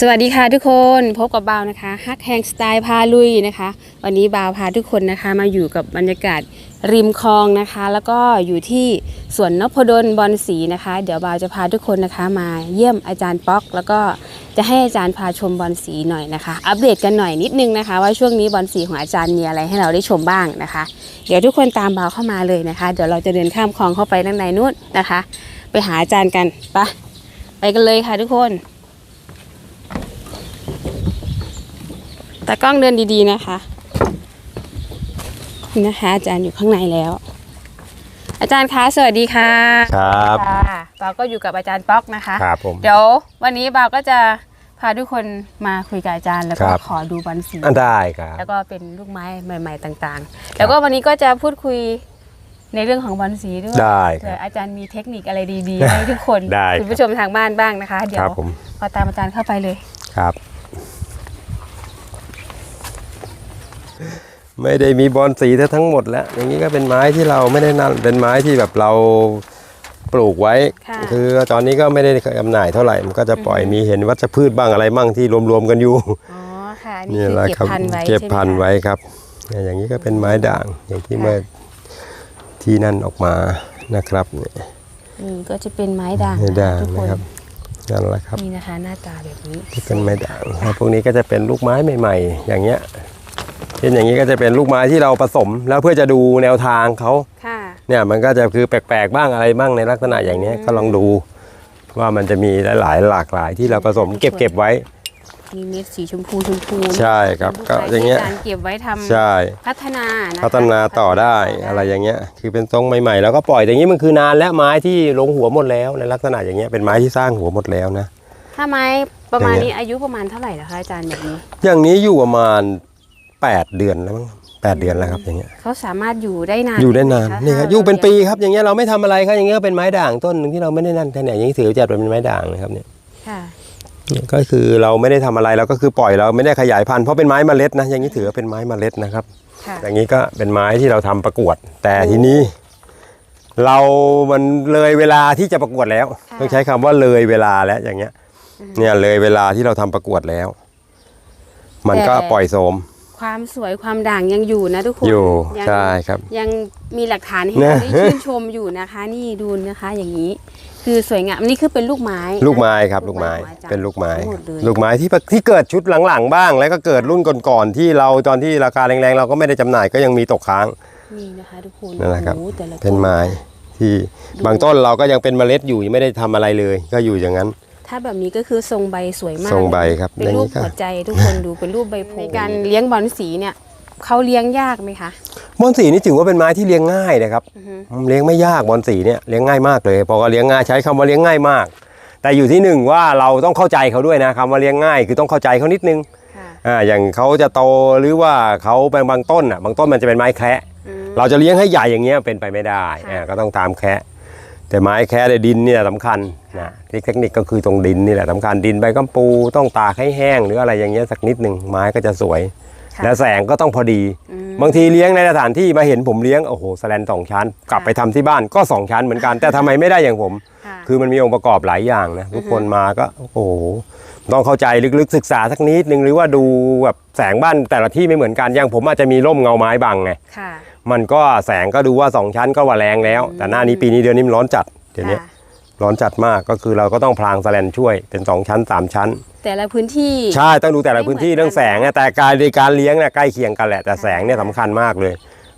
สวัสดีค่ะทุกคนพบกับบาวนะคะฮักแฮงสไตล์พาลุยนะคะ วันนี้บาวพาทุกคนนะคะมาอยู่กับบรรยากาศริมคลองนะคะ แล้วก็อยู่ที่สวนนพดลบอลสีนะคะ เดี๋ยวบาวจะพาทุกคนนะคะ มาเยี่ยมอาจารย์ป๊อก แล้วก็จะให้อาจารย์พาชมบอลสีหน่อยนะคะ อัปเดตกันหน่อยนิดนึงนะคะ ว่าช่วงนี้บอลสีของอาจารย์มีอะไรให้เราได้ชมบ้างนะคะ เดี๋ยวทุกคนตามบาวเข้ามาเลยนะคะ เดี๋ยวเราจะเดินข้ามคลองเข้าไปด้านในนู้นนะคะ ไปหาอาจารย์กันปะไปกันเลยค่ะทุกคน ตากล้องเดินดีๆนะคะนี่นะคะ อาจารย์อยู่ข้างในแล้ว อาจารย์คะสวัสดีค่ะครับค่ะบาวก็อยู่กับอาจารย์ป๊อกนะคะครับผมเดี๋ยววันนี้บาวก็จะพาทุกคนมาคุยกับอาจารย์แล้วก็ครับขอดูบอลสีอะได้ครับแล้วก็เป็นลูกไม้ใหม่ ๆ ต่างๆ แล้วก็วันนี้ก็จะพูดคุยในเรื่องของบอลสีด้วยได้คเผื่รัอบอาจารย์มีเทคนิคอะไรดีๆให้ทุกคนได้คุณผู้ชมทางบ้านบ้างนะคะ เดี๋คยรัวบผมพอตามอาจารย์เข้าไปเลยครับ ไม่ได้มีบอลสีซะทั้งหมดแล้ว อย่างนี้ก็เป็นไม้ที่เราไม่ได้นั่นเป็นไม้ที่แบบเราปลูกไว้ ค่ะคือตอนนี้ก็ไม่ได้จำหน่ายเท่าไหร่มันก็จะปล่อยมีเห็นวัชพืชบ้างอะไรบ้างที่รวมๆกันอยู่ อ๋อค่ะนี่นี่คือแหละเก็บครับพันธุ์ไว้เก็บใช่ไหมพันธุ์คะ ไว้ครับเนี่ยอย่างนี้ก็เป็นไม้ด่างอย่างที่ค่ะ เมื่อที่นั่นออกมานะครับเนี่ย นี่ก็จะเป็นไม้ด่างไม้ด่างทุกคนนะครับ นั่นแหละครับนี่นะคะ หน้าตาแบบนี้ ที่เป็นไม้ด่างแล้วพวกนี้ก็จะเป็นลูกไม้ใหม่ ๆ อย่างเงี้ย เช่นอย่างนี้ก็จะเป็นลูกไม้ที่เราผสมแล้วเพื่อจะดูแนวทางเขาค่ะเนี่ยมันก็จะคือแปลกๆบ้างอะไรบ้างในลักษณะอย่างเนี้ยก็ลองดู ว่ามันจะมีหลายๆหลากหลายที่เราผสมเก็บเก็บไว้ มีเม็ดสีชมพูชมพูใช่ครับเป็นก็ลูไม้อย่างเงี้ยที่รเก็บไว้ทำใช่พัฒนานะคะพัฒนาต่อได้อะไรอย่างเงี้ย คือเป็นทรงใหม่ๆ แล้วก็ปล่อยอย่างนี้มันคือนานและไม้ที่ลงหัวหมดแล้วในลักษณะอย่างเงี้ยเป็นไม้ที่สร้างหัวหมดแล้วนะถ้าไม้ประมาณอย่างเงี้นี้ยอายุประมาณเท่าไหร่นะคะอาจารย์แบบนี้ อย่างนี้อยู่ประมาณ 8 เดือนแล้วมั้งแปดเดือนแล้วครับอย่างเงี้ยเขาสามารถอยู่ได้นานอยู่ได้นานหมะนี่ครับถ้าอยู่เป็นราปีครับอย่างเงี้ยเราไม่ทำอะไรครับอย่างเงี้ยก็เป็นไม้ด่างต้นหนึ่งที่เราไม่ได้นั่นแค่ไหนอย่างนี้ถือจัดเป็นไม้ด่างนะครับเนี่ยค่ะเนี่ยก็คือเราไม่ได้ทำอะไรเราก็คือปล่อยเราไม่ได้ขยายพันธุ์เพราะเป็นไม้เมล็ดนะอย่างนี้ถือว่าเป็นไม้เมล็ดนะครับค่ะอย่างนี้ก็เป็นไม้ที่เราทำประกวด แต่ทีนี้ เรามันเลยเวลาที่จะประกวดแล้วค่ะต้องใช้คำว่าเลยเวลาแล้วอย่างเงี้ย เนี่ยเลยเวลาที่เราทำประกวดแล้ว มันก็ปล่อยโสม ความสวยความด่างยังอยู่นะทุกคนอยู่ยังใช่ครับ ยังมีหลักฐานให้นะเราได้ชื่นชมอยู่นะคะ นี่ดูนะคะอย่างนี้ คือสวยงามนี่คือเป็นลูกไม้ลูกไม้ครับ ลูกไม้ของอาจารย์เป็นลูกไม้ทั้งหมดเลยลูกไม้ที่ที่เกิดชุดหลังๆบ้าง แล้วก็เกิดรุ่นก่อนๆที่เราตอนที่ราคาแรงๆ เราก็ไม่ได้จำหน่ายก็ยังมีตกค้างนี่นะคะทุกคนนั่นแหละครับโอ้โแต่ละต้เป็นไม้ที่บางต้นเราก็ยังเป็นเมล็ดอยู่ยังไม่ได้ทำอะไรเลย ก็อยู่อย่างนั้น ถ้าแบบนี้ก็คือทรงใบสวยมากทรงใบครับเป็นรูปอย่างนี้ก็หัวใจทุกคนดูเป็นรูปใบโพธิ์ในการเลี้ยงบอลสีเนี่ยเขาเลี้ยงยากไหมคะบอนสีนี่ถือว่าเป็นไม้ที่เลี้ยงง่ายนะครับอือฮึเลี้ยงไม่ยากบอนสีเนี่ยเลี้ยงง่ายมากเลยพอก็เลี้ยงง่ายใช้คำว่าเลี้ยงง่ายมาก แต่อยู่ที่หนึ่งว่าเราต้องเข้าใจเขาด้วยนะคำว่าเลี้ยงง่ายคือต้องเข้าใจเขานิดนึงค่ะอ่าอย่างเขาจะโตหรือว่าเขาเป็นบางต้นอะบางต้นมันจะเป็นไม้แคระอืมเราจะเลี้ยงให้ใหญ่อย่างเงี้ยเป็นไปไม่ได้ค่ะอ่าก็ต้องตามแคระแต่ไม้แคระในดินเนี่ยสำคัญ นะที่เทคนิคก็คือตรงดินนี่แหละสำคัญดินใบกัมปูต้องตากให้แห้งหรืออะไรอย่างเงี้ยสักนิดหนึ่งไม้ก็จะสวย ค่ะและแสงก็ต้องพอดี อืม บางทีเลี้ยงในสถานที่มาเห็นผมเลี้ยงโอ้โหแสลนสองชั้น กลับไปทำที่บ้านก็สองชั้นเหมือนกัน แต่ทำไมไม่ได้อย่างผม ค่ะ คือมันมีองค์ประกอบหลายอย่างนะทุกคนมาก็โอ้โหต้องเข้าใจลึกๆศึกษาสักนิดนึงหรือว่าดูแบบแสงบ้านแต่ละที่ไม่เหมือนกันอย่างผมอาจจะมีร่มเงาไม้บังไงค่ะมันก็แสงก็ดูว่าสองชั้นก็ว่าแรงแล้ว แต่หน้านี้ปีนี้เดือนนี้มันร้อนจัดเดี๋ยวนี้ ค่ะ ร้อนจัดมากก็คือเราก็ต้องพรางแสลนช่วยเป็นสองชั้นสามชั้น แต่ละพื้นที่ ใช่ต้องดูแต่ละพื้นที่ไม่เหมือนกันเรื่องแสงอะแต่การในการเลี้ยงเนี่ยใกล้เคียงกันแหละแต่แสงเนี่ยสำคัญมากเลย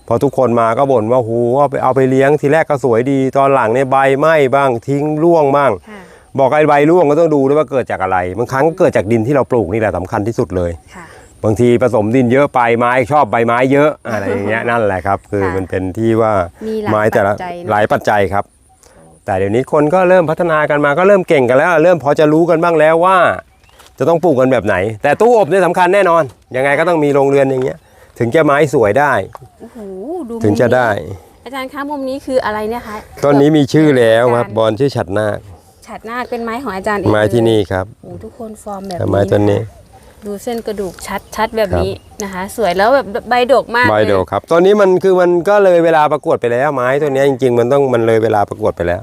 พอทุกคนมาก็บ่นว่าโหเอาไปเอาไปเลี้ยงทีแรกก็สวยดี ตอนหลังเนี่ยใบไหม้บ้างทิ้งร่วงบ้างค่ะบอกไอ้ใบร่วงก็ต้องดูด้วยว่าเกิดจากอะไรบางครั้งก็เกิดจากดินที่เราปลูกนี่แหละสำคัญที่สุดเลยค่ะบางทีผสมดินเยอะไปไม้ชอบใบไม้เยอะอะไรอย่างเงี้ยนั่นแหละครับ คือค่ะมันเป็นที่ว่ามีหลายไม้แต่ละปัจจัยเนอะหลายปัจจัยครับ แต่เดี๋ยวนี้คนก็เริ่มพัฒนากันมาก็เริ่มเก่งกันแล้ว เริ่มพอจะรู้กันบ้างแล้วว่า จะต้องปลูกกันแบบไหน แต่ตู้อบเนี่ยสำคัญแน่นอนยังไงก็ต้องมีโรงเรือนอย่างเงี้ย ถึงจะไม้สวยได้ โอ้โหดูถึงจะได้ อาจารย์คะมุมนี้คืออะไรเนี่ยคะต้นนี้มีชื่อแล้วครับบอลชื่อฉัดนาคฉัดนาคเป็นไม้ของอาจารย์เองไม้ที่นี่ครับโอ้โหทุกคนฟอร์มแบบไม้ต้นนี้ะคะดูเส้นกระดูกชัดชัดแบบนี้นะคะ สวยแล้วแบบใบดกมากใบเลยโดกครับต้นนี้มันคือมันก็เลยเวลาประกวดไปแล้วไม้ตัวเนี้ยจริง ๆ มันต้องมันเลยเวลาประกวดไปแล้ว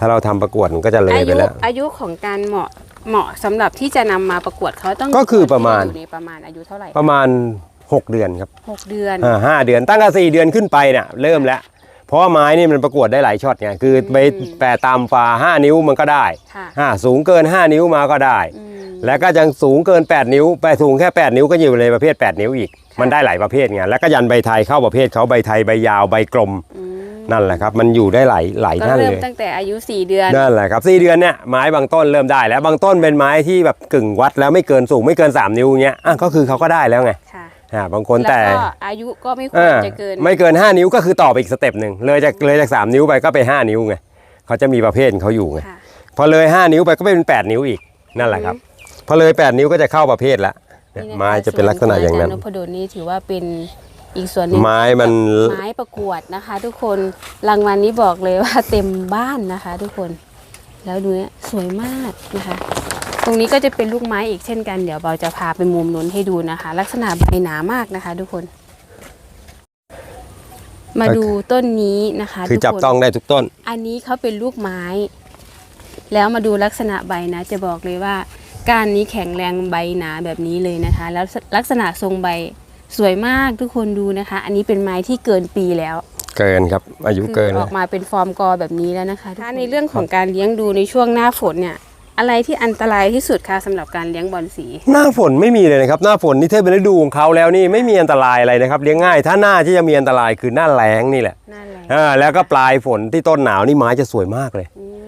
ถ้าเราทำประกวดมันก็จะเลยอาไปยุแล้ว อายุของการเหมาะเหมาะสำหรับที่จะนำมาประกวดเขาต้องก็คือประมาณ อยู่ในประมาณอายุเท่าไหร่ประมาณ 6 เดือนครับหกเดือน อ่าห้าเดือนตั้งแต่สี่เดือนขึ้นไปเนี่ยเริ่มแล้ว เพราะว่าไม้นี่มันประกวดได้หลายช็อตไงคือไปอืมแปะตามฟ้าห้านิ้วมันก็ได้ค่ะ อ่าสูงเกิน 5 นิ้วมาก็ได้ อืม แล้วก็ยังสูงเกิน 8 นิ้ว ไปสูงแค่ 8 นิ้วก็อยู่ในประเภท 8 นิ้วอีกค่ะมันได้หลายประเภทไง แล้วก็ยันใบไทยเข้าประเภทเขาใบไทยใบยาวใบกลม อืม นั่นแหละครับมันอยู่ได้หลายหลายก็ท่านเริ่มเลยตั้งแต่อายุ 4 เดือน นั่นแหละครับสี่เดือนเนี่ยไม้บางต้นเริ่มได้แล้วบางต้นเป็นไม้ที่แบบกึ่งวัดแล้วไม่เกินสูงไม่เกิน 3 นิ้วเงี้ยอะก็คือเขาก็ได้แล้วไงค่ะ อ่าบางคนแล้วแต่ก็อายุก็ไม่ควเอรอจะเกิน ไม่เกิน 5 นิ้วก็คือต่อไปอีกสเต็ปหนึ่งเลยจากเลยจาก 3 นิ้วไปก็ไป 5 นิ้วไงเขาจะมีประเภทของเขาอยู่ไงค่ะ พอเลย 5 นิ้วไปก็เป็น 8 นิ้วอีกนั่นแหละครับพอเลย 8 นิ้วก็จะเข้าประเภทละเนี่ยนี่นคไม้จะเป็นลักษณะอย่างนั้น ส่วขจรย์นพดลนี่ถือว่าเป็น อีกส่วนหนึ่งไม้มันไม้ประกวดนะคะ ทุกคนรางวัลนี้บอกเลยว่าเต็มบ้านนะคะ ทุกคน แล้วดูเนี่ยสวยมากนะคะ ตรงนี้ก็จะเป็นลูกไม้อีกเช่นกันเดี๋ยวเราจะพาไปมุมนู้นให้ดูนะคะ ลักษณะใบหนามากนะคะ ทุกคน มาดูต้นนี้นะคะคือทุกจับคน ต้องได้ทุกต้น อันนี้เขาเป็นลูกไม้ แล้วมาดูลักษณะใบนะ จะบอกเลยว่า ก้านนี้แข็งแรงใบหนาแบบนี้เลยนะคะ แล้วลักษณะทรงใบ สวยมากทุกคนดูนะคะ อันนี้เป็นไม้ที่เกินปีแล้ว เกินครับ อายุคือเกินอแล้อวกมาเป็นฟอร์มกอแบบนี้แล้วนะคะถ้าในเรื่องของการเลี้ยงดูในช่วงหน้าฝนเนี่ยอะไรที่อันตรายที่สุดคะสำหรับการเลี้ยงบอลสี หน้าฝนไม่มีเลยนะครับหน้าฝนนี่เทพเป็นฤดูของเขาแล้วนี่ไม่มีอันตรายอะไรนะครับเลี้ยงง่าย ถ้าหน้าที่จะมีอันตรายคือหน้าแล้งนี่แหละหน้าแรงอ่าแล้วก็ปลายฝนที่ต้นหนาวนี่ไม้จะสวยมากเลยอืม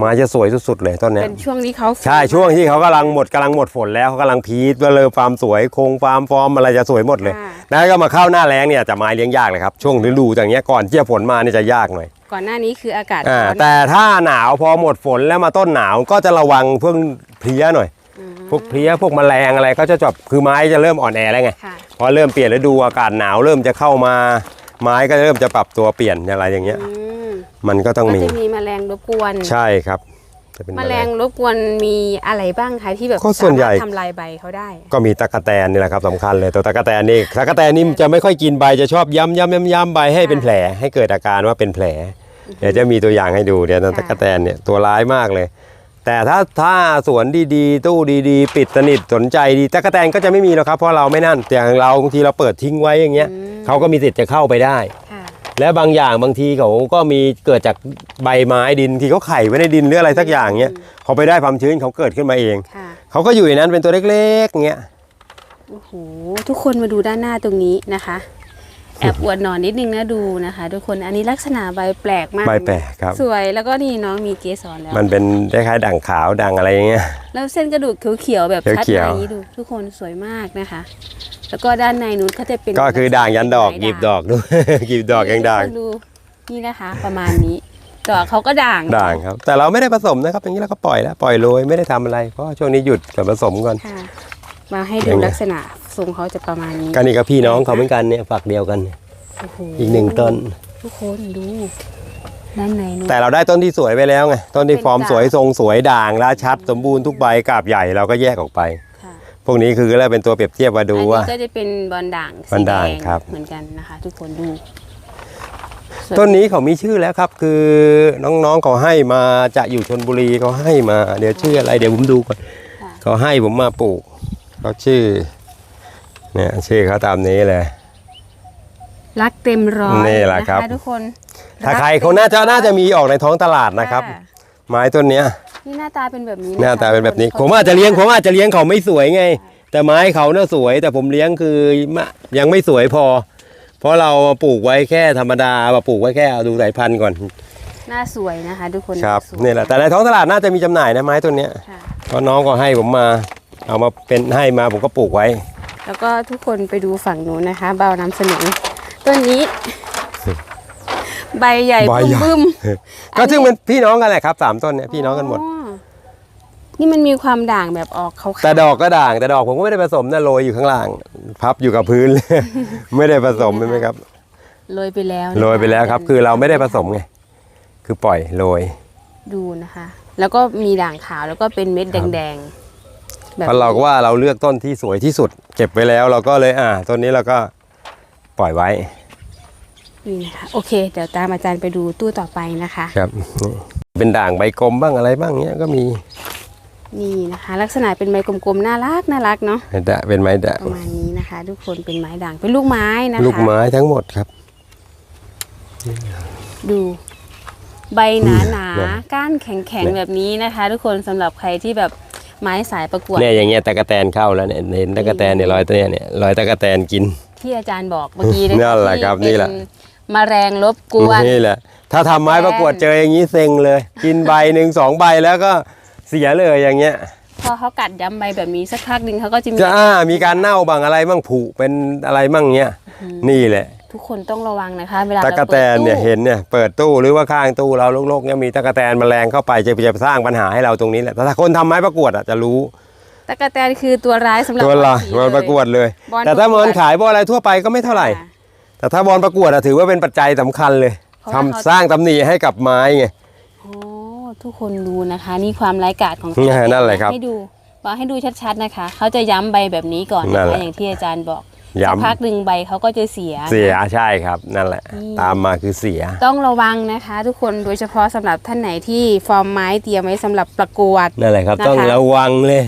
ไม้จะสวยสุดๆเลยต้นเนี้ยเป็นช่วงที่เขาใช่ช่วงที่เขากำลังหมดกำลังหมดฝนแล้วเขากำลังพีชว่าเลยฟาร์มสวยโครงฟาร์มฟอร์มอะไรจะสวยหมดเลยค่ะแล้วก็มาเข้าหน้าแล้งเนี่ยจะไม้เลี้ยงยากเลยครับช่วงฤดูอย่างเงี้ยก่อนที่จะฝนมาเนี่ยจะยากหน่อยก่อนหน้านี้คืออากาศอ่าร้อนแต่ถ้าหนาวพอหมดฝนแล้วมาต้นหนาวก็จะระวังพวกเพลี้ยหน่อยอืมพวกเพลี้ยพวกแมลงอะไรก็จะจบคือไม้จะเริ่มอ่อนแอแล้วไงค่ะพอเริ่มเปลี่ยนฤดูอากาศหนาวเริ่มจะเข้ามาไม้ก็เริ่มจะปรับตัวเปลี่ยนอะไรอย่างเงี้ยอื มมันก็ต้องก็มีจะมีแมลงรบกวนใช่ครับจะเป็นแมลงรบกวนมีอะไรบ้างคะที่แบบก็ส่วนใหญ่สามารถทำลายใบเขาได้ ก็มีตะกะแตนนี่แหละครับสำคัญเลยตัวตะกะแตนนี่ตะกะแตนนี่จะไม่ค่อยกินใบจะชอบย้ำย้ำย้ำย้ำใบให้เป็นแผล ให้เกิดอาการว่าเป็นแผล เดี๋ยวจะมีตัวอย่างให้ดูเดี๋ยวตะกะแตนเนี่ยตัวร้ายมากเลย แต่ถ้าถ้าสวนดีๆ ตู้ดีๆ ปิดสนิทสนใจดีตะกะแตนก็จะไม่มีหรอกครับเพราะเราไม่นั่นแต่อย่างเราบางทีเราเปิดทิ้งไว้อย่างเงี้ยอืมเขาก็มีสิทธิ์จะเข้าไปได้ค่ะ และบางอย่างบางทีเขาก็มีเกิดจากใบไม้ดินที่เขาไข่ไว้ในดินหรืออะไรสักอย่างเงี้ยพอไปได้ความชื้นเขาเกิดขึ้นมาเอง ค่ะเขาก็อยู่ในนั้นเป็นตัวเล็กๆเงี้ย โอ้โหทุกคนมาดูด้านหน้าตรงนี้นะคะ แอบอวดหนอนนิดนึงนะดูนะคะ ทุกคนอันนี้ลักษณะใบแปลกมากใบแปลกครับ สวยแล้วก็นี่น้องมีเกสรแล้ว มันเป็นคล้ายๆด่างขาวด่างอะไรอย่างเงี้ยแล้วเส้นกระดูกเขียวๆแบบชัดเขียวๆอย่างนี้ดู ทุกคนสวยมากนะคะ แล้วก็ด้านในนู้นเขาจะเป็นก็คือด่างยันดอกไม้หยิบดอกด้วยหยิบดอกยังด่างทุคนดูนี่นะคะ ประมาณนี้ดอกเขาก็ด่างด่างครับ แต่เราไม่ได้ผสมนะครับอย่างนี้เราก็ปล่อยแล้วปล่อยโรยไม่ได้ทำอะไรเพราะว่าช่วงนี้หยุดกับผสมก่อนค่ะมาให้ดูอย่างเงี้ยลักษณะ ทรงเขาจะประมาณนี้กันนี่กับพี่น้องเขาเหมือนกันเนี่ยฝักเดียวกันเนี่ยโอ้โหอีกหนึ่งต้น ทุกคนดูด้านในนู้นแต่เราได้ต้นที่สวยไปแล้วไงต้นที่เป็นฟอร์มด่างสวยทรงสวยด่างและชัด สมบูรณ์ทุกใบกาบใหญ่เราก็แยกออกไป ค่ะพวกนี้คือเราเป็นตัวเปรียบเทียบมาดูอันว่านี้ก็จะเป็นบอลด่างบอลด่างสีแครับ เหมือนกันนะคะ ทุกคนดูต้นนี้เขามีชื่อแล้วครับ คือน้องๆเขาให้มาจะอยู่ชนบุรีเขาให้มา เดี๋ยวชื่ออะไรเดี๋ยวผมดูก่อนค่ะเขาให้ผมมาปลูกเขาชื่อ เนี่ยชื่อเขาตามนี้เลย รักเต็มร้อยนี่แหละครับนทุกคนถ้าใครเขาน่าจะน่าจะมีออกในท้องตลาดนะครับค่ะไม้ต้นเนี้ยนี่หน้าตาเป็นแบบนี้หน้าตาเป็นแบบนี้ทุกผมอาจจะเลี้ยงผมอาจจะเลี้ยงเขาไม่สวยไง แต่ไม้เขาน่าสวย แต่ผมเลี้ยงคือมะยังไม่สวยพอ เพราะเราปลูกไว้แค่ธรรมดามาปลูกไว้แค่เอาดูสายพันธุ์ก่อนหน้าสวยนะคะทุกคนครับสวยนี่แหละแต่ในท้องตลาดน่าจะมีจำหน่ายนะไม้ต้นเนี้ยค่ะเพราะน้องก็ให้ผมมา เอามาเป็นให้มาผมก็ปลูกไว้ แล้วก็ทุกคนไปดูฝั่งนู้นนะคะ เบานำเสนอต้นนี้ ใบใหญ่ใบใหญ่ บึ้มก็ซึ่งเป็นพี่น้องกันแหละครับสามต้นเนี่ยพี่น้องกันหมด นี่มันมีความด่างแบบออกขาวๆแต่ดอกก็ด่างแต่ดอกผมก็ไม่ได้ผสมนะโรยอยู่ข้างล่าง พับอยู่กับพื้น ไม่ได้ผสมใช่ไหมครับโรยไปแล้วนะคะโรยไปแล้วครับ คือเราไม่ได้ผสมไงคือปล่อยโรย ดูนะคะ แล้วก็มีด่างขาวแล้วก็เป็นเม็ดครับ แดงๆ แบบเพราะเราก็ว่าเราเลือกต้นที่สวยที่สุด เก็บไว้แล้วเราก็เลยอ่าต้นนี้เราก็ปล่อยไว้นี่นะคะโอเค เดี๋ยวตามอาจารย์ไปดูตู้ต่อไปนะคะ ครับนี่เป็นด่างใบกลมบ้างอะไรบ้างเนี้ยก็มีนี่นะคะ ลักษณะเป็นใบกลมๆน่ารักน่ารักเนาะไม้ด่างเป็นไม้ด่างประมาณนี้นะคะ ทุกคนเป็นไม้ด่างเป็นลูกไม้นะคะ ลูกไม้ทั้งหมดครับ ดู ใบหนาหนาอืมก้านแข็งแข็งๆแบบนี้นะคะ ทุกคนสำหรับใครที่แบบ ไม้สายประกวดเนี่ยอย่างเงี้ยตะกะแตนเข้าแล้วเนี่ยเห็นตะกะแตนเนี่ยรอยตัวเนี้ยเนี่ยรอยตะกะแตนกิน ที่อาจารย์บอกเมื่อกี้นั่นแหละครับที่นี่แหละเป็นแมลงรบกวนนี่แหละ ถ้าทำไม้ประกวดแตนเจออย่างนี้เซ็งเลย กินใบหนึ่งสองใบแล้วก็เสียเลยอย่างเงี้ยพอเขากัดย้ำใบแบบนี้สักพักหนึ่งเขาก็จะมีจะอ่ามีการเน่าบางอะไรบ้างผุเป็นอะไรบ้างเงี้ยนี่แหละ ทุกคนต้องระวังนะคะ เวลาตะเรากะแตนเนี่ยปิดตู้เห็นเนี่ยเปิดตู้หรือว่าข้างตู้เราโลกๆเนี่ยมีตะกะแตนแมลงเข้าไปจะจะสร้างปัญหาให้เราตรงนี้แหละแต่ถ้าคนทำไม้ประกวดอะจะรู้ตะกะแตนคือตัวร้ายสำหรับตัวละสีบอลประกวดเลยบอลแต่ถ้าประกวดบอลขายบอลอะไรทั่วไปก็ไม่เท่าไหร่ค่ะแต่ถ้าบอลประกวดอะถือว่าเป็นปัจจัยสำคัญเลยเพราะทำว่าเขาสร้างตำหนิให้กับไม้ไงโอ้ทุกคนดูนะคะ นี่ความร้ายกาจของเนี่ยนั่นแหละครับให้ดูบอกให้ดูชัดๆนะคะ เขาจะย้ำใบแบบนี้ก่อนนั่นะนแหคะละอย่างที่อาจารย์บอก ย้ำสักพักหนึ่งใบเขาก็จะเสีย เสียใช่ครับนั่นแหละ นี่ ตามมาคือเสีย ต้องระวังนะคะ ทุกคนโดยเฉพาะสำหรับท่านไหนที่ฟอร์มไม้เตรียมไว้สำหรับประกวด นั่นแหละครับ นะคะ ต้องระวังเลย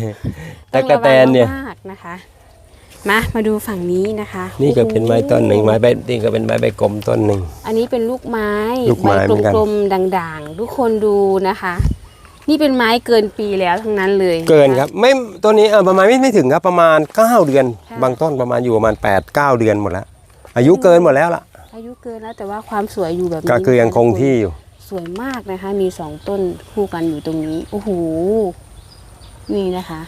ตะกะแตนเนี่ย ต้องระวังมากๆนะคะ มามาดูฝั่งนี้นะคะนี่ก็เป็นไม้ต้นหนึ่งไม้ใบนี่ก็เป็นไม้ใบกลมต้นหนึ่ง อันนี้เป็นลูกไม้ลูกไม้ใบเหมือนกันกลมๆด่างๆ ทุกคนดูนะคะ นี่เป็นไม้เกินปีแล้วทั้งนั้นเลยเกินครับ ไม่ต้นนี้เออประมาณไม่ไม่ถึงครับประมาณ 9 เดือนค่ะบางต้นประมาณอยู่ประมาณ 8 9 เดือนหมดแล้ว อายุเกินหมดแล้วล่ะ อายุเกินแล้วแต่ว่าความสวยอยู่แบบนี้ก็คือยังคงที่อยู่ สวยมากนะคะ มีสองต้นคู่กันอยู่ตรงนี้โอ้โหนี่นะคะ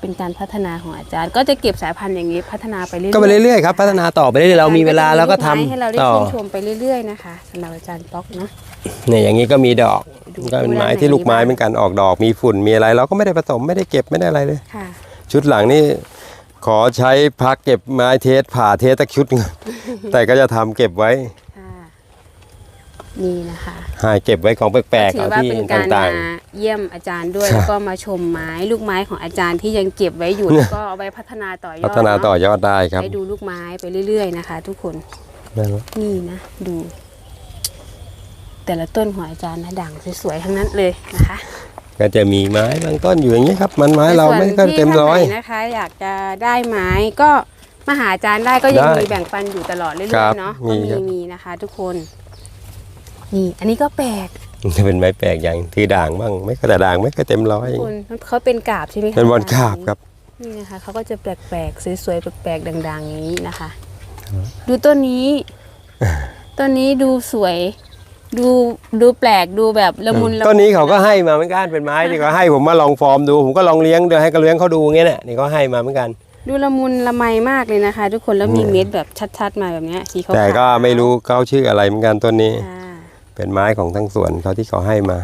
เป็นการพัฒนาของอาจารย์ ก็จะเก็บสายพันธุ์อย่างนี้พัฒนาไปเรื่อยๆก็ไปเรื่อยๆครับพัฒนาต่อไปเรื่อยๆเรามีเวลาเราก็ทำให้เราได้ต่อชื่นชมไปเรื่อยๆนะคะสำหรับอาจารย์ป๊อกเนาะเนี่ยอย่างนี้ก็มีดอก ดูก็เป็นไม้ดูด้านที่ลูกไม้ไหนบ้างเหมือนกันออกดอกมีฝุ่นมีอะไร เราก็ไม่ได้ผสมไม่ได้เก็บไม่ได้อะไรเลย ค่ะ ชุดหลังนี่ขอใช้พักเก็บไม้เทสผ่าเทสตะชุด แต่ก็จะทำเก็บไว้ ค่ะ นี่นะคะให้เก็บไว้ของแปลกๆถืเอาอว่าที่เป็นการต่างมาเยี่ยมอาจารย์ด้วยครับแล้วก็มาชมไม้ลูกไม้ของอาจารย์ที่ยังเก็บไว้อยู่ แล้วก็เอาไว้พัฒนาต่อยๆ อดพัฒนาต่อเะยอดได้ครับให้ดูลูกไม้ไปเรื่อย ๆ นะคะ ทุกคนนั่นแหละนี่นะ ดู แต่ละต้นของอาจารย์นะด่างสวยๆทั้งนั้นเลยนะคะ ก็จะมีไม้บางต้นอยู่อย่างนี้ครับ มันไม้เราไม่ก็เต็มร้อยในส่วนที่ท่านไหนนะคะ อยากจะได้ไม้ก็มาหาอาจารย์ได้ก็ยังได้มีแบ่งปันอยู่ตลอดเรื่ครัอยบๆเนาะมีก็มีครับมีนะคะ ทุกคนนี่อันนี้ก็แปลกจะเป็นไม้แปลกอย่างที่ด่างบ้างไม่ก็แต่ด่างไม่ก็เต็มร้อยทุกคนเขาเป็นกาบใช่ไหมคะเป็นบอลคาบครับนี่นะคะเขาก็จะแปลกๆสวยๆแปลกๆดังๆอย่างนี้นะคะ ดูต้นนี้ต้นนี้ดูสวย ดูดูแปลกดูแบบละมุนละต้นนี้เขาก็ให้มาเหมือนกันเป็นไม้ที่เขาให้ผมมาลองฟอร์มดูผมก็ลองเลี้ยงเดี๋ยวให้เขาเลี้ยงเขาดูเงี้ยเนี่ยนี่เขาให้มาเหมือนกัน ดูละมุนละไมมากเลยนะคะ ทุกคนแล้วมีเม็ดแบบชัด ๆ มาแบบเนี้ยสีขาวๆแต่ก็ไม่รู้เขาชื่ออะไรเหมือนกันต้นนี้ ค่ะเป็นไม้ของทั้งสวนเขาที่เขาให้มา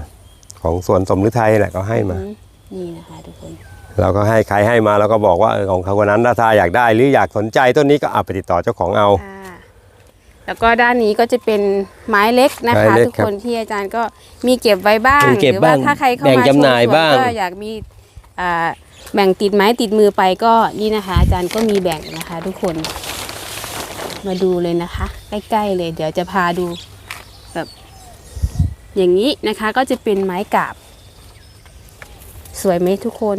ของสวนสมฤทัยแหละเขาให้มาอืมนี่นะคะทุกคนเราก็ให้ใครให้มาเราก็บอกว่าเออของเขาคนนั้นถ้าอยากได้หรืออยากสนใจต้นนี้ก็เอาไปติดต่อเจ้าของเอา ค่ะ แล้วก็ด้านนี้ก็จะเป็นไม้เล็กนะไม้คะเล็กทุกครับคนที่อาจารย์ก็มีเก็บไว้บ้างมีเก็บหรือว่าบ้างถ้าใครเข้าแบ่งมาจำหน่ายชมสวนบ้างก็อยากมีอ่าแบ่งติดไม้ติดมือไปก็นี่นะคะ อาจารย์ก็มีแบ่งนะคะ ทุกคนมาดูเลยนะคะ ใกล้ๆเลย เดี๋ยวจะพาดูแบบอย่างนี้นะคะก็จะเป็นไม้กาบ สวยไหมทุกคน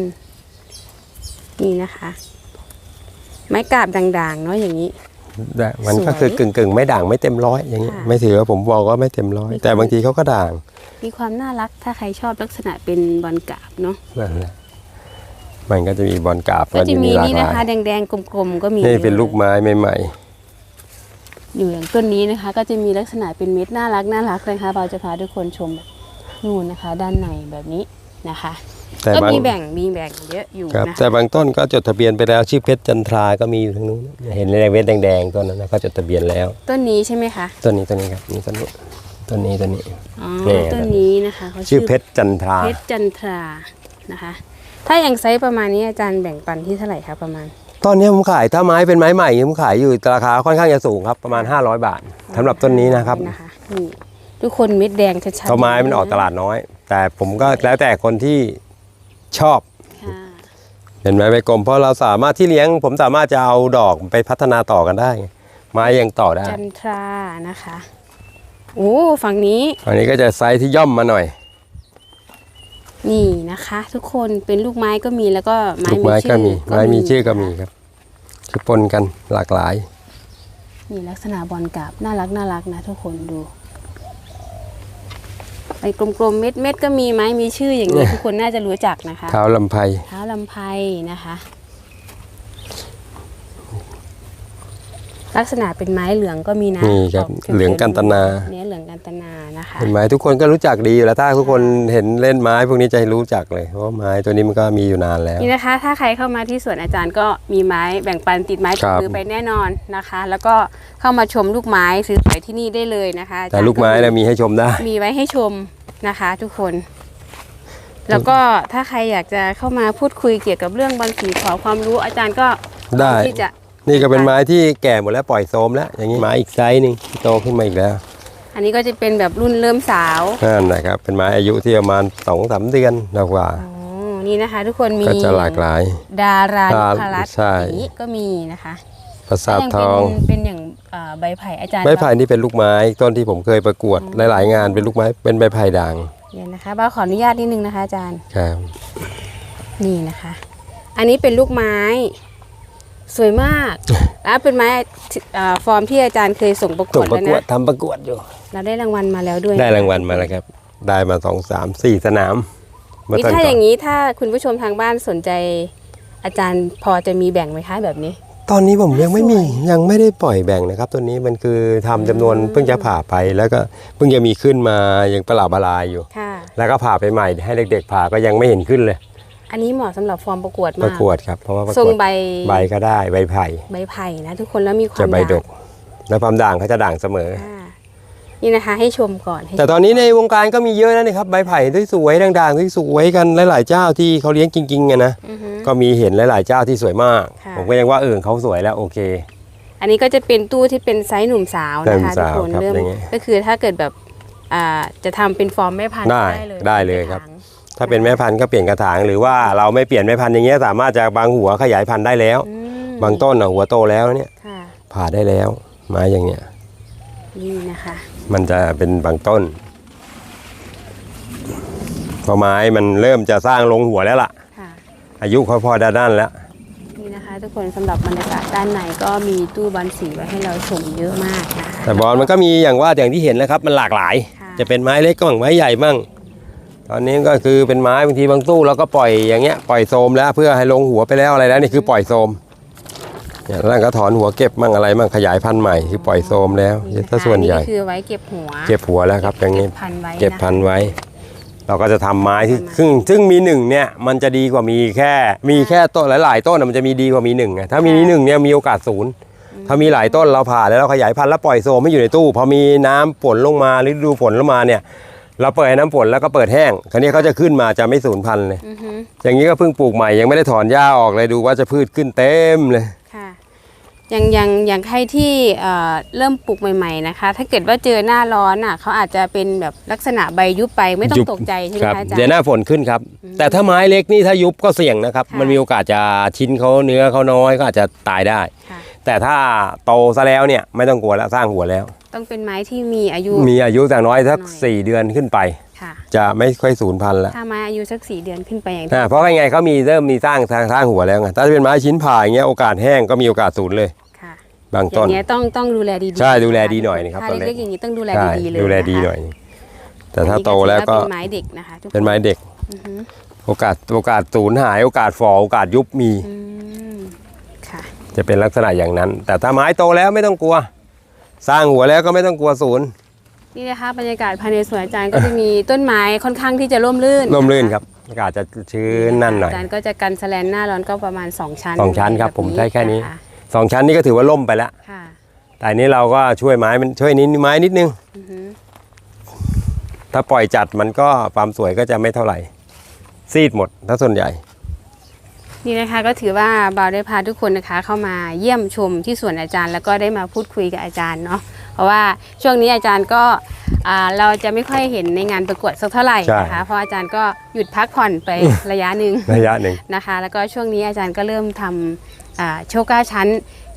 นี่นะคะ ไม้กาบด่างๆเนาะอย่างนี้ได้ มันก็สวยคือกึ่งกึ่งๆไม่ด่างไม่เต็มร้อยอย่างนี้ค่ะไม่ถือว่าผมบอกว่าไม่เต็มร้อยมีความแต่บางทีเขาก็ด่าง มีความน่ารักถ้าใครชอบลักษณะเป็นบอลกราบเนาะนั่นแหละมันก็จะมีบอลกราบก็จะมีหลากนี่หนะลาคะยแดงๆกลมๆก็มีนี่เป็นลูกไม้ใหม่อยู่อย่างต้นนี้นะคะ ก็จะมีลักษณะเป็นเม็ดน่ารักน่ารักนะคะเราจะพาทุกคนชมแบบนู่นนะคะ ด้านในแบบนี้นะคะๆ แต่ก็บางมีแบ่งมีแบ่งเยอะอยู่ครับนะแต่คะบางต้นก็จดทะเบียนไปแล้วชื่อเพชรจันทราก็มีอยู่ทางนู้นเห็นในเวทแดงๆต้นนั้นนะก็จดทะเบียนแล้วต้นนี้ใช่ไหมคะต้นนี้ต้นนี้ครับนี่ต้นนี้ต้นนี้ต้นนี้ อ๋อนี่ต้นนี้นะคะเขาชื่อเพชรจันทรา เพชรจันทรานะคะ ถ้าอย่างไซส์ประมาณนี้อาจารย์แบ่งปันที่เท่าไหร่คะประมาณ ตอนนี้ผมขายถ้าไม้เป็นไม้ใหม่ผมขายอยู่ราคาค่อนข้างจะสูงครับประมาณ 500 บาทสำหรับต้นนี้นะครับนะคะนี่ทุกคนเม็ดแดงชัดๆเพราะไม้มันออกตลาดน้อย แต่ผมก็แล้วแต่คนที่ ชอบ ค่ะเห็นไหมใบกลมเพราะเราสามารถที่เลี้ยง ผมสามารถจะเอาดอกไปพัฒนาต่อกันได้ไงไม้ยังต่อได้จันทรานะคะโอ้ฝั่งนี้อันนี้ก็จะไซส์ที่ย่อมมาหน่อย นี่นะคะ ทุกคนเป็นลูกไม้ก็มีแล้วก็ไม้ลูกมีไม้ชื่ก็อมีไม้มีชื่อก็มีครับคือปนกันหลากหลาย นี่ลักษณะบอลกราบน่ารักน่ารักนะทุกคนดู ไอ้กลมๆเม็ดเม็ดๆก็มีไม้มีชื่ออย่างนี้ทุกคนน่าจะรู้จักนะคะ เท้าลำไพเท้าลำไพนะคะ ลักษณะเป็นไม้เหลืองก็มีนะนี่ครับอขียวๆเหลืองกันตนาเนี่ยเหลืองกันตนานะคะเป็นไม้ทุกคนก็รู้จักดีอยู่แล้วถ้าทุกคนเห็นเล่นไม้พวกนี้จะรู้จักเลยเพราะว่าไม้ตัวนี้มันก็มีอยู่นานแล้วนี่นะคะ ถ้าใครเข้ามาที่สวนอาจารย์ก็มีไม้แบ่งปันติดไม้ติดครับมือไปแน่นอนนะคะ แล้วก็เข้ามาชมลูกไม้ซื้อสอยที่นี่ได้เลยนะคะอาจารย์แต่ลูกไม้เนี่ยมีให้ชมได้มีไว้ให้ชมนะคะ ทุกคนแล้วก็ถ้าใครอยากจะเข้ามาพูดคุยเกี่ยวกับเรื่องบอลสีขอความรู้อาจารย์ก็ได้ที่จะ นี่ก็เป็นไม้ที่แก่หมดแล้วปล่อยโทรมแล้ว อย่างนี้ไม้อีกไซส์หนึ่งที่โตขึ้นมาอีกแล้ว อันนี้ก็จะเป็นแบบรุ่นเริ่มสาวนั่นนะครับเป็นไม้อายุที่ประมาณสองสามเดือนกว่าอ๋อนี่นะคะ ทุกคนมีก็จะหลากหลาย ดารานุพรัตน์ใช่อย่างนี้ก็มีนะคะประสาทยังทเป็นองเป็นอย่างเอ่อใบไผ่อาจารย์ไม้ไผ่นี่เป็นลูกไม้ต้นที่ผมเคยประกวดหลาย ๆ งานเป็นลูกไม้เป็นใบไผ่ด่างเดี๋ยวนะคะบ้าขออนุญาตนิดนึงนะคะอาจารย์ครับนี่นะคะ อันนี้เป็นลูกไม้ สวยมากแล้วเป็นไม้เอ่อฟอร์มที่อาจารย์เคยส่งประกส่วงดปแล้ระวกวดนะทำประกวดอยู่ เราได้รางวัลมาแล้วด้วย ได้รางวัลมาแล้วครับ ได้มาสองสามสี่สนามเมื่อนี่ตอนถ้าก่ออนย่างนี้ถ้าคุณผู้ชมทางบ้านสนใจ อาจารย์พอจะมีแบ่งไหมคะแบบนี้ ตอนนี้ผมยังไม่มียังไม่ได้ปล่อยแบ่งนะครับ ตัวนี้มันคือทำจำนวนเพิ่งจะผ่าไปแล้วก็เพิ่งจะมีขึ้นมายังประหลาดประหลายอยู่ค่ะแล้วก็ผ่าไปใหม่ให้เด็ก ๆ ผ่าก็ยังไม่เห็นขึ้นเลย อันนี้เหมาะสำหรับฟอร์มประกวดปมากระกวดครับ เพราะว่าประทรกงวดใบใบก็ได้ใบไผ่ใบไผ่นะ ทุกคนแล้วมีความจะใบดด่างกแล้วความด่างเขาจะด่างเสมอ อ่านี่นะคะ ให้ชมก่อนให้แต่ตอนนี้ในวงการก็มีเยอะแล้วนะครับใบไผ่ที่สวยด่างๆที่สวยกันหลายๆเจ้าที่เขาเลี้ยงจริงๆอะนะอือฮึ ก็มีเห็นหลายๆเจ้าที่สวยมาก ค่ะ ผมก็ยังว่าเออเขาสวยแล้วโอเค อันนี้ก็จะเป็นตู้ที่เป็นไซส์หนุ่มสาวนะคะหนุ่มทุกสาวคนครับเริ่มอย่างเงี้ยก็คือถ้าเกิดแบบอ่าจะทำเป็นฟอร์มแม่พันธุ์ได้ได้เลยได้เลยครับกะถาง ถ้าเป็นแม่พันธุ์ก็เปลี่ยนกระถาง หรือว่าเราไม่เปลี่ยนแม่พันธุ์อย่างเงี้ยสามารถจะบางหัวขยายพันธุ์ได้แล้วอืมบางต้นอะหัวโตแล้วเนี่ยค่ะผ่าได้แล้วไม้อย่างเงี้ยนี่นะคะ มันจะเป็นบางต้นพอไม้มันเริ่มจะสร้างลงหัวแล้วล่ะค่ะอายุเขาพอด้านๆแล้วนี่นะคะ ทุกคนสำหรับบรรยากาศด้านในก็มีตู้บอลสีไว้ให้เราชมเยอะมากนะคะแต่บอลมันก็มีอย่างว่าอย่างที่เห็นแล้วครับ มันหลากหลายค่ะจะเป็นไม้เล็กก็บ้างไม้ใหญ่บ้าง ตอนนี้ก็คือเป็นไม้บางทีบางตู้เราก็ปล่อยอย่างเงี้ยปล่อยโซมแล้วเพื่อให้ลงหัวไปแล้วอะไรแล้วนี่คือปล่อยโซมเนี่ยแล้วก็ถอนหัวเก็บมั่งอะไรมั่งขยายพันธุ์ใหม่คือปล่อยโซมแล้วนี่นะคะถ้าส่วนใหญ่อัคือไว้เก็บหัวเก็บหัวแล้วครับอย่างนี้เก็บพันธุ์ไว้เก็บนะคะพันธุ์ไว้เราก็จะทำไม้ที่ทำไม้ซึ่งซึ่งมีหนึ่งเนี่ยมันจะดีกว่ามีแค่ มีแค่ต้นหลาย ๆ ต้นนะมันจะมีดีกว่ามีหนึ่งไงถ้ามีหนึ่งเนี่ยมีโอกาสศูนย์ถ้ามีหลายต้นเราผ่าแล้วเราขยายพันธุ์แล้วปล่อยโซมไม่อยู่ในตู้พอมีน้ำฝนลงมาหรือฤดูฝนลงมาเนี่ย เราเปิดให้น้ำฝนแล้วก็เปิดแห้ง คราวนี้เขาจะขึ้นมาจะไม่สูญพันธุ์เลยอือฮึอย่างนี้ก็เพิ่งปลูกใหม่ยังไม่ได้ถอนหญ้าออกเลยดูว่าจะพืชขึ้นเต็มเลยค่ะอย่างอย่างอย่างใครที่เอ่อเริ่มปลูกใหม่ๆนะคะ ถ้าเกิดว่าเจอหน้าร้อนอะเขาอาจจะเป็นแบบลักษณะใบยุบไปไม่ต้องยุบตกใจใช่ไหมครับคะอาจารเดี๋ยวย์หน้าฝนขึ้นครับ แต่ถ้าไม้เล็กนี่ถ้ายุบก็เสี่ยงนะครับค่ะมันมีโอกาสจะชิ้นเขาเนื้อเขาน้อยก็อาจจะตายได้ค่ะแต่ถ้าโตซะแล้วเนี่ยไม่ต้องกลัวแล้วสร้างหัวแล้ว ต้องเป็นไม้ที่มีอายุ มีอายุอย่างน้อยสักหน่อยสี่เดือนขึ้นไป ค่ะ จะไม่ค่อยสูญพันธุ์แล้วถ้าไม้อายุสักสี่เดือนขึ้นไปอย่างอ่าเพราะว่าไงเขามีเริ่มมีสร้างทางสร้างหัวแล้วไงถ้าเป็นไม้ชิ้นผ่าอย่างเงี้ยโอกาสแห้งก็มีโอกาสสูญเลยค่ะบางอย่าต้นงเงี้ยต้องต้องดูแลดีๆใช่ดูแลดีหน่อยนะครับถ้าตอนเล็กเล็กๆอย่างนี้ต้องดูแลใช่ดีๆเลยดูแลดีะคะหน่อย แต่ถ้าโตแล้วก็อันนี้ถือว่าเป็นไม้เด็กนะคะทุกคนเป็นไม้เด็กอือฮึโอกาสโอกาสสูญหายโอกาสฝ่อโอกาสยุบมีอืมค่ะจะเป็นลักษณะอย่างนั้น แต่ถ้าไม้โตแล้วไม่ต้องกลัว สร้างหัวแล้วก็ไม่ต้องกลัวศูนย์นี่นะคะบรรยากาศภายในสวนอาจารย์ก็จะมีต้นไม้ค่อนข้างที่จะร่มรื่นร่มรื่นนะะครับอากาศจะชื้นนั่นหน่อยอาจารย์ก็จะกันแสลนหน้าร้อนก็ประมาณ 2 ชั้นสองชั้นครับแผมใช้แค่นี้ะะสองชั้นนี่ก็ถือว่าล่มไปแล้วค่ะแต่อันนี้เราก็ช่วยไม้มันช่วยนิดไม้นิดนึงอือฮึถ้าปล่อยจัดมันก็ความสวยก็จะไม่เท่าไหร่ซีดหมดถ้าส่วนใหญ่ นี่นะคะก็ถือว่าบาวได้พาทุกคนนะคะ เข้ามาเยี่ยมชมที่สวนอาจารย์ แล้วก็ได้มาพูดคุยกับอาจารย์เนาะเพราะว่าช่วงนี้อาจารย์ก็อ่าเราจะไม่ค่อยเห็นในงานประกวดสักเท่าไหร่ใช่นะคะเพราะอาจารย์ก็หยุดพักผ่อนไประยะหนึ่งระยะหนึ่งนะคะ แล้วก็ช่วงนี้อาจารย์ก็เริ่มทำอ่าโชคเก้าชั้น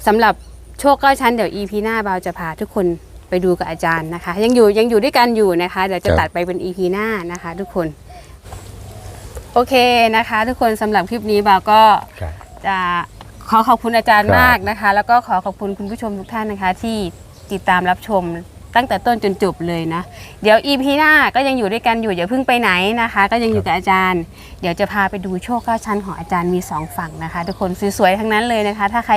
สำหรับโชคเก้าชั้นเดี๋ยว EP หน้าบาวจะพาทุกคนไปดูกับอาจารย์นะคะ ยังอยู่ยังอยู่ด้วยกันอยู่นะคะเดี๋ยวจะตัดไปเป็น EP หน้านะคะ ทุกคน โอเคนะคะ ทุกคนสำหรับคลิปนี้บ่าวก็ครับ จะขอขอบคุณอาจารย์ครับ มากนะคะ แล้วก็ขอขอบคุณคุณผู้ชมทุกท่านนะคะ ที่ติดตามรับชมตั้งแต่ต้นจนจบเลยนะ เดี๋ยวอีพีหน้าก็ยังอยู่ด้วยกันอยู่อย่าเพิ่งไปไหนนะคะ ก็ยังอยู่กับอาจารย์ เดี๋ยวจะพาไปดูโชคเก้าชั้นของอาจารย์มีสองฝั่งนะคะ ทุกคนสวยๆทั้งนั้นเลยนะคะ ถ้าใคร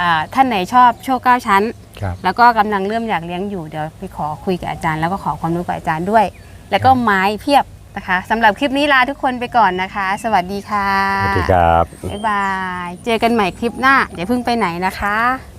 อ่าท่านไหนชอบโชคเก้าชั้น ครับ แล้วก็กำลังเริ่มอยากเลี้ยงอยู่เดี๋ยวไปขอคุยกับอาจารย์ แล้วก็ขอความรู้กับอาจารย์ด้วย แล้วก็ไม้เพียบ นะคะสำหรับคลิปนี้ลาทุกคนไปก่อนนะคะ สวัสดีค่ะสวัสดีครับ บ๊ายบาย เจอกันใหม่คลิปหน้าอย่าเพิ่งไปไหนนะคะ